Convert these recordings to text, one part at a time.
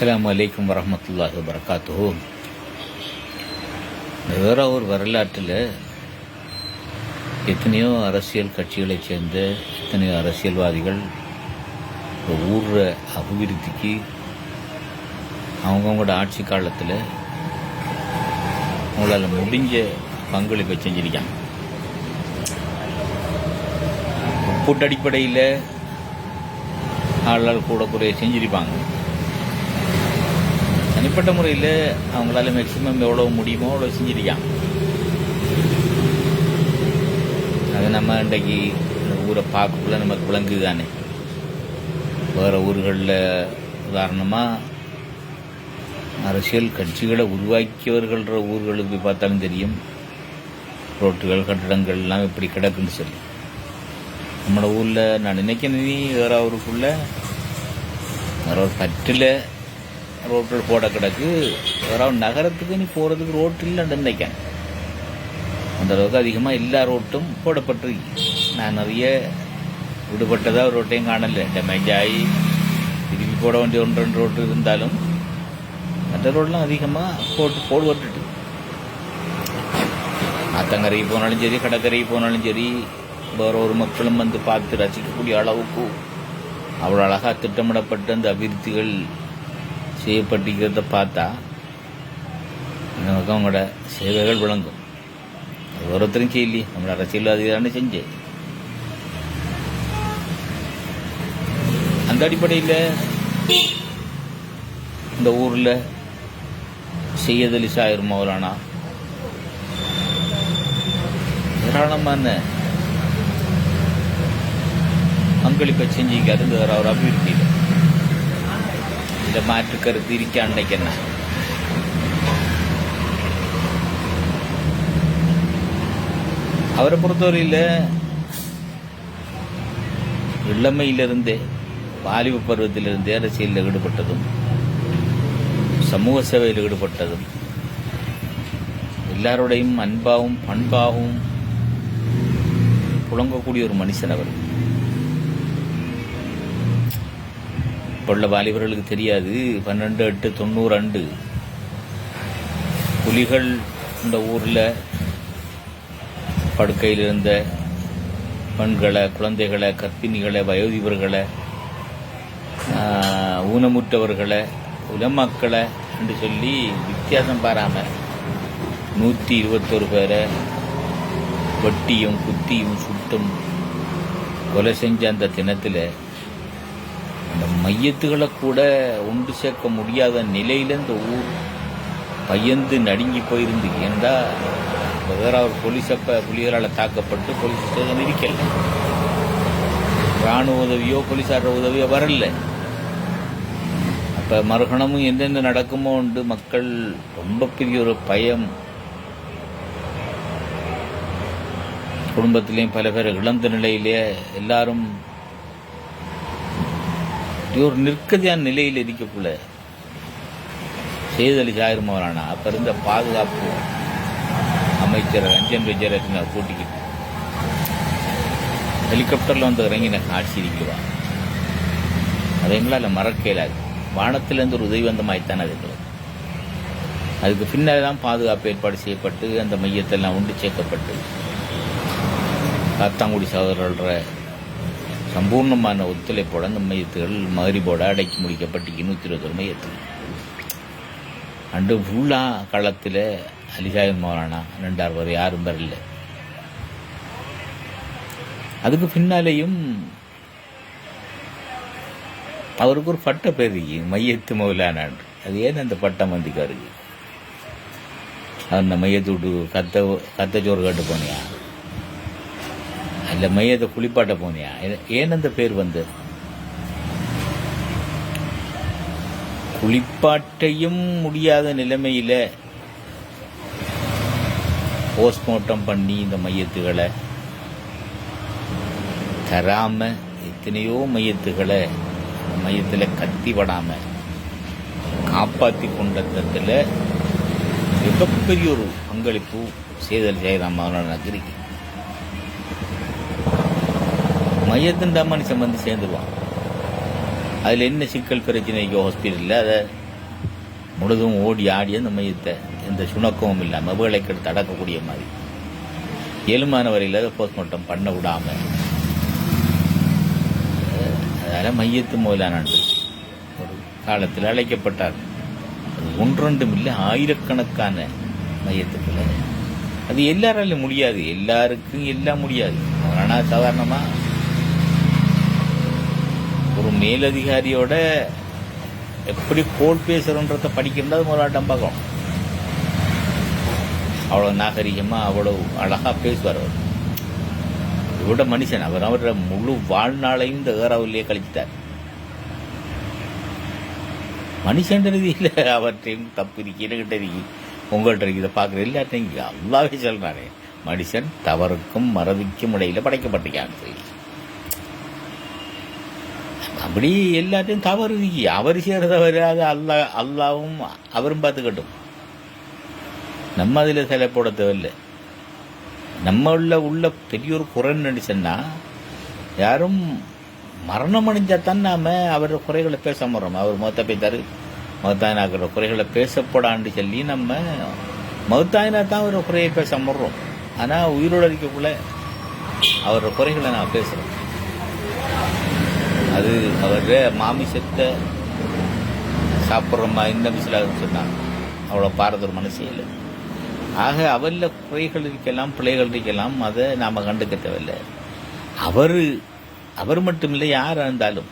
அஸ்லாம் வலைக்கம் வரமத்துல்லாஹ் வபரகாத்துஹு வேற ஒரு வரலாற்றில் எத்தனையோ அரசியல் கட்சிகளைச் சேர்ந்த எத்தனையோ அரசியல்வாதிகள் ஊர்ற அபிவிருத்திக்கு அவங்கவுங்களோட ஆட்சி காலத்தில் அவங்களால முடிஞ்ச பங்களிப்பை செஞ்சிருக்காங்க. கூட்டடிப்படையில் ஆளால் கூட குறைய செஞ்சிருப்பாங்க. தனிப்பட்ட முறையில் அவங்களால மேக்சிமம் எவ்வளோ முடியுமோ அவ்வளோ செஞ்சிருக்காங்க. அது நம்ம இன்றைக்கு இந்த ஊரை பார்க்கக்குள்ள நமக்கு விளங்குது தானே வேறு ஊர்களில் உதாரணமாக அரசியல் கட்சிகளை உருவாக்கியவர்கள்ன்ற ஊர்களுக்கு பார்த்தாலும் தெரியும். ரோட்டுகள் கட்டடங்கள் எல்லாம் எப்படி கிடக்குன்னு சொல்லி. நம்மளோட ஊரில் நான் நினைக்கிறேன் வேற ஊருக்குள்ள வேற ஒரு பற்றில் ரோட்டில் போட கிடக்கு. வேற நகரத்துக்கு நீ போகிறதுக்கு ரோட்டு இல்லைன்னு நினைக்கேன் அந்த அளவுக்கு அதிகமாக எல்லா ரோட்டும் போடப்பட்டிருக்கு. நான் நிறைய விடுபட்டதாக ஒரு ரோட்டையும் காணலை. டேமேஜ் ஆகி திருப்பி போட வேண்டிய ஒன்று ரெண்டு ரோட்டு இருந்தாலும் மற்ற ரோடெலாம் அதிகமாக போட்டு போடுபட்டுட்டு. ஆத்தங்கரைக்கு போனாலும் சரி கடற்கரைக்கு போனாலும் சரி வேற ஒரு மக்களும் வந்து பார்த்து ரசிக்கக்கூடிய அளவுக்கு அவ்வளோ அழகாக திட்டமிடப்பட்ட அந்த அபிவிருத்திகள் செய்யப்பட்டிருக்கிறத பார்த்தா நமக்கு அவங்களோட சேவைகள் விளங்கும். ஒருத்தரும் செய்யலையே. நம்மளோட அரசியல்வாதிகளான செஞ்சு. அந்த அடிப்படையில் இந்த ஊரில் செய்யதலி சாயிர் மௌலானா ஏராளமான பங்களிப்பை செஞ்சிக்காது அவர் அபிவிருத்தி இந்த மாற்று கருத்து இருக்க அன்னைக்கு என்ன அவரை பொறுத்தவரையில் இளமையிலிருந்தே வாலிப பருவத்திலிருந்தே அரசியலில் ஈடுபட்டதும் சமூக சேவையில் ஈடுபட்டதும் எல்லாரோடையும் அன்பாகவும் பண்பாகவும் புழங்கக்கூடிய ஒரு மனுஷன் அவர் உள்ள வாலிபர்களுக்கு தெரியாது. பன்னெண்டு எட்டு தொண்ணூறு ஆண்டு புலிகள் இந்த ஊரில் படுக்கையில் இருந்த பெண்களை குழந்தைகளை கர்ப்பிணிகளை வயோதிபர்களை ஊனமுற்றவர்களை உலமக்களை என்று சொல்லி வித்தியாசம் பாராமல் நூற்றி இருபத்தொரு பேரை வெட்டியும் குத்தியும் சுட்டும் கொலை செஞ்ச அந்த தினத்தில் மையத்துகளை கூட ஒன்று சேர்க்க முடியாத நிலையில் இந்த ஊர் பயந்து நடுங்கி போயிருந்து ஏன்டா? வேற அவர் போலீஸ் அப்போ புலிகளால் தாக்கப்பட்டு போலீஸ் ஸ்டேஷன் இருக்கல. ராணுவ உதவியோ போலீஸார உதவியோ வரல. அப்ப மறுகணமும் எந்தெந்த நடக்குமோ உண்டு மக்கள் ரொம்ப பெரிய ஒரு பயம். குடும்பத்திலையும் பல பேர் இழந்த நிலையிலே எல்லாரும் இப்படி ஒரு நிற்கதியான நிலையில் இருக்கக்குள்ள செய்தலி சாயிருமவரானா அப்ப இருந்த பாதுகாப்பு அமைச்சர் ரஞ்சன் விஜயரத்ன கூட்டிக்கிட்டு ஹெலிகாப்டர்ல வந்து இறங்கின காட்சி இருக்குவா அதை எங்களால் மறக்க இயலாது. வானத்திலிருந்து ஒரு உதவிவந்தமாய்த்தான் அது எங்களுக்கு. அதுக்கு பின்னால் தான் பாதுகாப்பு ஏற்பாடு செய்யப்பட்டு அந்த மையத்தெல்லாம் உண்டு சேர்க்கப்பட்டு காத்தாங்குடி சகோதரர்கள சம்பூர்ணமான ஒத்துழைப்போட அந்த மையத்துகள் மகரிபோட அடக்கி முடிக்கப்பட்டு நூற்றி இருபத்தொரு மையத்தில் அண்டு ஃபுல்லாக களத்தில் அலிசாயன் மௌலானா ரெண்டார் வரை யாரும் வரல. அதுக்கு பின்னாலேயும் அவருக்கு ஒரு பட்ட பெருகி மையத்து மௌலானான் அது ஏன் அந்த பட்டம் வந்திக்காருக்கு அந்த மையத்தை விட்டு கத்த கத்த சோறு கட்டு போனியா? அதில் மையத்தை குளிப்பாட்ட போனியா? ஏன் அந்த பேர் வந்து? குளிப்பாட்டையும் முடியாத நிலைமையில் போஸ்ட்மார்ட்டம் பண்ணி இந்த மையத்துகளை தராமல் எத்தனையோ மையத்துகளை அந்த மையத்தில் கத்தி படாமல் காப்பாற்றி கொண்டதில் மிகப்பெரிய ஒரு பங்களிப்பு செய்தல் ஜெயராமன் இருக்கு மையத்தின் தான் மனுஷன் வந்து சேர்ந்துருவான் அதில் என்ன சிக்கல் பிரச்சனைக்கோ ஹாஸ்பிட்டலில் அதை முழுதும் ஓடி ஆடி அந்த மையத்தை எந்த சுணக்கமும் இல்லாமல் வேலைக்கெடுத்து அடக்கக்கூடிய மாதிரி எலுமான வரையில் அதை போஸ்ட்மார்ட்டம் பண்ண விடாமல் அதனால் மையத்து முதலானது ஒரு காலத்தில் அழைக்கப்பட்டார் அது ஒன்றொன்றும் இல்லை ஆயிரக்கணக்கான மையத்துக்களை அது எல்லாராலையும் முடியாது எல்லாருக்கும் எல்லாம் முடியாது ஆனால் சாதாரணமாக ஒரு மேலதிகாரியோட எப்படி கோல் பேசுறன்றத ஒரு முதலாட்டம் பார்க்கணும். அவ்வளோ நாகரிகமாக அவ்வளோ அழகாக பேசுவார் அவர். இவரோட மனுஷன். அவர் அவரோட முழு வாழ்நாளையும் இந்த ஏறாவிலேயே கழிச்சிட்டார். மனுஷன் ரீதியில் அவற்றையும் தப்பு இருக்கு என்கிட்ட இருக்கு? உங்கள்கிட்ட இருக்கு. இதை பார்க்குற எல்லாத்தையும் இங்க அல்லாவே சொல்றாரு மனுஷன் தவறுக்கும் மறதிக்கும் இடையில படைக்கப்பட்டிருக்கான்னு சொல்லி அப்படி எல்லாத்தையும் தவறு அவர் செய்கிறத வராது அல்லா அல்லாவும் அவரும் பார்த்துக்கட்டும். நம்ம அதில் சிலை போட தேவையில்லை. நம்ம உள்ள உள்ள பெரிய ஒரு குறைன்னு நினைச்சோன்னா யாரும் மரணம் அடைஞ்சாதான் நாம அவர் குறைகளை பேச முறோம் அவர் மொத்த பேத்தாரு மகத்தாயினாக்கிற குறைகளை பேசப்படான்னு சொல்லி நம்ம மகத்தாயினா தான் ஒரு குறையை பேச முடுறோம் ஆனால் உயிரோடு இருக்கக்குள்ள அவரோட குறைகளை நான் பேசுகிறோம் அது அவருடைய மாமிசத்தை மாதிரி இந்த மிசிலாக சொன்னாங்க. அவ்வளோ பாரத ஒரு மனசே இல்லை. ஆக அவரில் குறைகள் இருக்கலாம் பிள்ளைகள் இருக்கலாம் அதை நாம் கண்டுக்க தேவையில்லை அவர் அவர் மட்டும் இல்லை யாராக இருந்தாலும்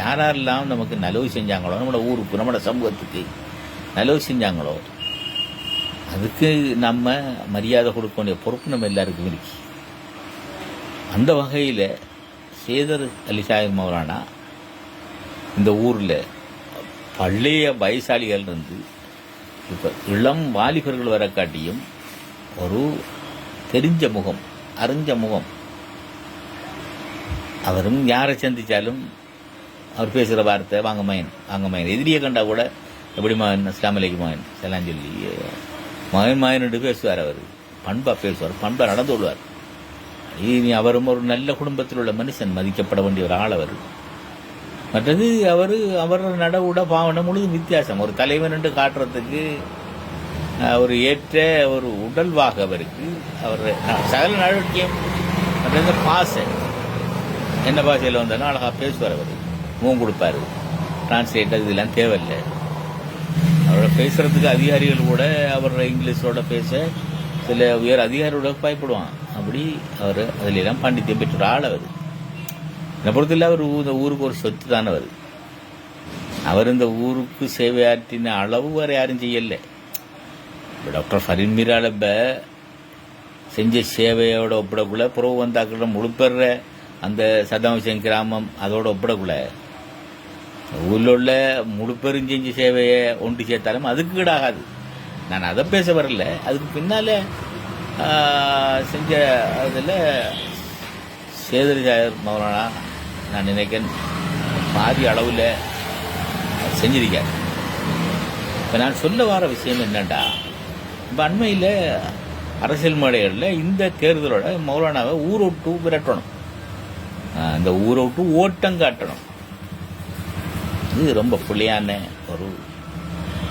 யாரெல்லாம் நமக்கு நலவு செஞ்சாங்களோ நம்மளோட ஊருக்கு நம்மளோட சமூகத்துக்கு நலவு செஞ்சாங்களோ அதுக்கு நம்ம மரியாதை கொடுக்க வேண்டிய பொறுப்பு நம்ம எல்லாருக்கும் இருக்கு. அந்த வகையில் சேதர் அலி சாஹிப் மௌலானா இந்த ஊரில் பழைய வயசாளிகள் இருந்து இப்போ இளம் வாலிபர்கள் வர காட்டியும் ஒரு தெரிஞ்ச முகம் அறிஞ்ச முகம். அவரும் யாரை சந்தித்தாலும் அவர் பேசுகிற வார்த்தை வாங்க மயன் வாங்க மயன் எதிரியை கண்டா கூட எப்படி மகன்? அஸ்லாம் அலைக்கு மகன். செல்லாம் சொல்லி மகன் மகன் பேசுவார் அவர். பண்பா பேசுவார் பண்பாக நடந்து கொள்வார். இனி அவரும் ஒரு நல்ல குடும்பத்தில் உள்ள மனுஷன் மதிக்கப்பட வேண்டிய ஒரு ஆள் அவர். மற்றது அவர் அவர் நடவுட பாவனை முழுதும் வித்தியாசம். ஒரு தலைவன் என்று காட்டுறதுக்கு அவர் ஏற்ற ஒரு உடல்வாக அவருக்கு. அவர் சகல நடவடிக்கையும் மற்றது பாசை. என்ன பாஷையில் வந்தாலும் அழகாக பேசுவார் அவர். மூங்க கொடுப்பார். டிரான்ஸ்லேட்டர் இதெல்லாம் தேவையில்லை. அவரோட பேசுறதுக்கு அதிகாரிகள் கூட அவர் இங்கிலீஷோட பேச சில உயர் அதிகாரியோட பயப்படுவான். அப்படி அவர் அதில் எல்லாம் பாண்டித்யம் பெற்ற ஆள் அவர். என்னை பொறுத்தல அவர் இந்த ஊருக்கு ஒரு சொத்து தான் அவர். அவர் இந்த ஊருக்கு சேவையாற்றின அளவு வேறு யாரும் செய்யலை. இப்போ டாக்டர் ஃபரீன் மீராலப்ப செஞ்ச சேவையோட ஒப்பிடக்குள்ள புறவு வந்தாக்கள முழுப்பெற அந்த சதாம்சம் கிராமம் அதோட ஒப்பிடக்குள்ள ஊரில் உள்ள முழுப்பெரும் செஞ்ச சேவையை ஒன்று சேர்த்தாலும் அதுக்கு ஈடாகாது. நான் அதை பேச வரல. அதுக்கு பின்னால் செஞ்ச அதில் சேதரி சாயர் மௌலானா நான் நினைக்கிறேன் பாதி அளவில் செஞ்சிருக்கார். இப்போ நான் சொல்ல வர விஷயம் என்னண்டா இப்போ அண்மையில் அரசியல் மேடைகளில் இந்த தேர்தலோட மௌலானாவை ஊரோட்டு விரட்டணும். அந்த ஊரை ஊரோட்டு ஓட்டம் காட்டணும். இது ரொம்ப பிள்ளையான ஒரு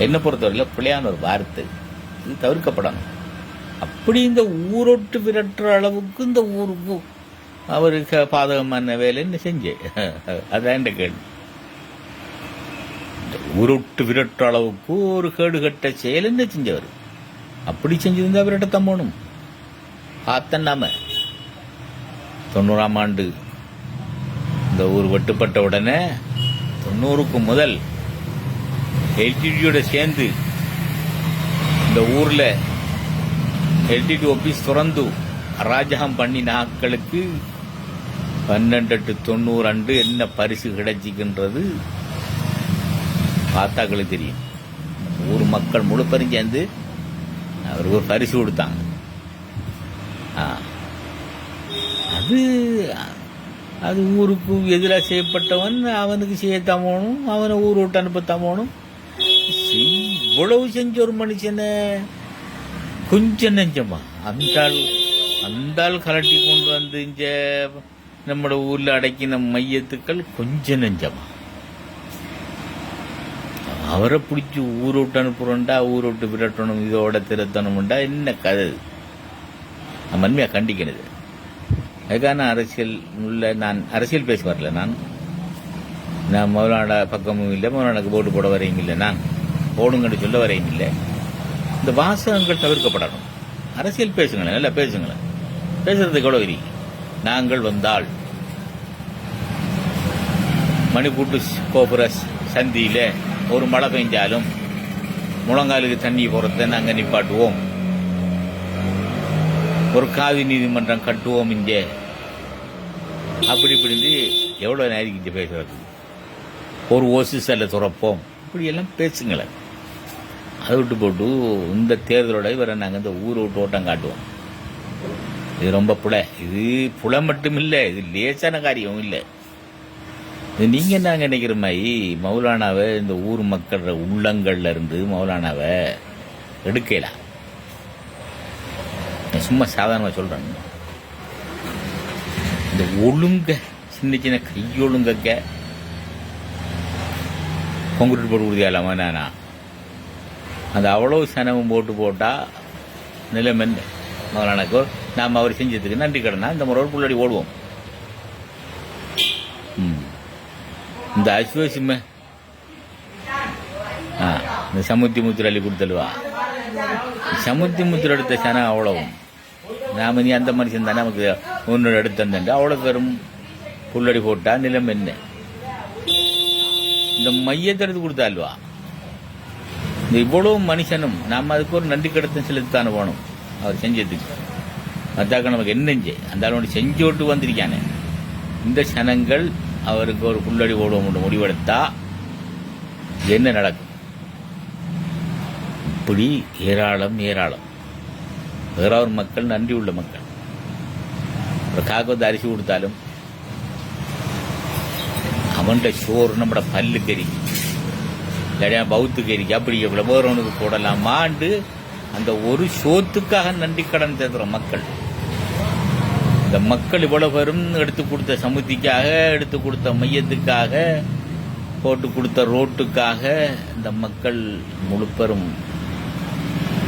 என்னை பொறுத்தவரையில் பிள்ளையான ஒரு வார்த்தை. இது தவிர்க்கப்படணும். அப்படி இந்த ஊரோட்டு விரட்டுற அளவுக்கு இந்த ஊருக்கு அவருக்கு பாதகமான வேலைன்னு செஞ்சு? அதான் இந்த கேள்வி. இந்த ஊரோட்டு விரட்டுற அளவுக்கு ஒரு கேடு கட்ட செயல் என்ன செஞ்சவர்? அப்படி செஞ்சிருந்தா விரட்டத்தான் போகணும். பார்த்தன் நாம. தொண்ணூறாம் ஆண்டு இந்த ஊர் வெட்டுப்பட்ட உடனே தொண்ணூறுக்கு முதல் எல்டிடியோட சேர்ந்து இந்த ஊரில் எல்டிடி ஆபீஸ் திறந்து அராஜகம் பண்ணின ஆட்களுக்கு பன்னெண்டு டு தொண்ணூறு அண்டு என்ன பரிசு கிடைச்சிக்கின்றது? பார்த்தாக்களுக்கு தெரியும். ஊர் மக்கள் முழு பேரும் சேர்ந்து அவருக்கு ஒரு பரிசு கொடுத்தாங்க. அது அது ஊருக்கு எதிராக செய்யப்பட்டவன் அவனுக்கு செய்யத்தான் போகணும் அவனை ஊர் விட்டு அனுப்பத்தான் போகணும். இவ்வளவு செஞ்ச ஒரு மனுஷனை கொஞ்சம் நெஞ்சமா? அந்த அந்தாள் அந்த கலட்டி கொண்டு வந்து இங்க நம்மளோட ஊர்ல அடக்கின மையத்துக்கள் கொஞ்சம் நெஞ்சமா? அவரை பிடிச்சி ஊரோட்டு விட்டு அனுப்புறோண்டா ஊர் விட்டு விரட்டணும் இதோட திருத்தணும்டா என்ன கதை இது? நான் வன்மையாக கண்டிக்கிறது. அதுக்கான நான் அரசியல் உள்ள நான் அரசியல் பேச வரல நான். நான் மௌலானா பக்கமும் இல்லை மௌலானாக்கு போட்டு போட வரையும் இல்லை நான். போடுங்கன்னு சொல்ல வரையும் இல்லை. இந்த வாசகங்கள் தவிர்க்கப்படணும். அரசியல் பேசுங்களேன் நல்லா பேசுங்களேன். பேசுறதுக்கு எவ்வளோ விரி நாங்கள் வந்தால். மணிப்பூட்டு கோபுர சந்தியில ஒரு மழை பெஞ்சாலும் முழங்காலுக்கு தண்ணி போகிறத நாங்கள் நிப்பாட்டுவோம். ஒரு காவி நீதிமன்றம் கட்டுவோம் இங்கே. அப்படி இப்படின்னு எவ்வளவு இங்கே பேசுறது ஒரு ஓசி செல்ல துறப்போம். இப்படி எல்லாம் பேசுங்களேன். அதை விட்டு போட்டு இந்த தேர்தலோட இவரை நாங்கள் இந்த ஊரை விட்டு ஓட்டம் காட்டுவோம். இது ரொம்ப புலை. இது புலை மட்டும் இல்லை இது லேசான காரியம் இல்லை. இது நீங்கள் என்ன நினைக்கிற மாதிரி மௌலானாவை இந்த ஊர் மக்களோட உள்ளங்கள்ல இருந்து மௌலானாவை எடுக்கலாம் நான் சும்மா சாதாரணமாக சொல்கிறேன் இந்த ஒழுங்க சின்ன சின்ன கையொழுங்கக்க. கொங்குட்டு போட்டு உறுதியாலாமா நானா? அந்த அவ்வளவு சனமும் போட்டு போட்டா நிலைமை என்ன? மகளானக்கோ நாம் அவர் செஞ்சதுக்கு நன்றி கடனா? இந்த முறை புள்ளடி ஓடுவோம். இந்த அஸ்வசிம்ம. ஆ இந்த சமுத்தி முத்திர கொடுத்துடுவா சமுத்தி முத்திர எடுத்த சனம் அவ்வளவும். நாம நீ அந்த மனுஷன் தானே நமக்கு உன்னோட எடுத்தந்தண்டு அவ்வளோ பெரும் புள்ளடி போட்டா நிலம் என்ன? இந்த மையத்தை எடுத்து கொடுத்தால்வா இந்த இவ்வளவு மனுஷனும் நாம் அதுக்கு ஒரு நன்றி கடத்தம் செலுத்தான போனோம். அவர் செஞ்சதுக்கு. அதாக்க நமக்கு என்னஞ்சு அந்த அளவு செஞ்சு விட்டு வந்திருக்கானே. இந்த சனங்கள் அவருக்கு ஒரு புள்ளடி ஓடுவோம் முடிவெடுத்தா என்ன நடக்கும்? இப்படி ஏராளம் ஏராளம். வேற ஒரு மக்கள் நன்றி உள்ள மக்கள். ஒரு காக்கு வந்து அரிசி கொடுத்தாலும் அவன்கிட்ட சோறு நம்மட பல்லு கறிக்கும் இல்லாட்டியா பௌத்துக்கு கறிக்கு அப்படி எவ்வளோ வேறவனுக்கு போடலாமாண்டு அந்த ஒரு சோத்துக்காக நன்றி கடன் தேடுற மக்கள். இந்த மக்கள் இவ்வளவு பேரும் எடுத்து கொடுத்த சமுத்திக்காக எடுத்து கொடுத்த மையத்துக்காக போட்டு கொடுத்த ரோட்டுக்காக இந்த மக்கள் முழுப்பெரும்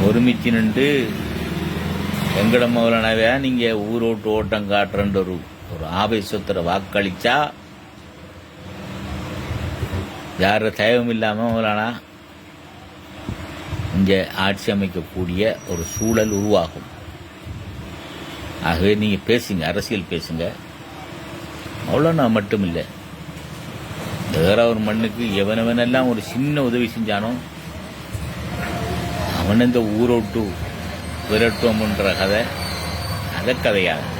ஒருமிச்சு நின்று எங்கட மௌலானாவே நீங்க ஊரோட்டு ஓட்டம் காட்டுறன்ற ஒரு ஒரு ஆவேசத்துல வாக்களிச்சா யார தயவும் இல்லாமல் மௌலானா இங்கே ஆட்சி அமைக்கக்கூடிய ஒரு சூழல் உருவாகும். ஆகவே நீங்கள் பேசுங்க அரசியல் பேசுங்க. மௌலானா மட்டும் இல்லை வேற ஒரு மண்ணுக்கு எவனவனெல்லாம் ஒரு சின்ன உதவி செஞ்சானோ அவன் இந்த ஊரோட்டு விரட்டுவோம்ன்ற கதை அதை கதையாகும்.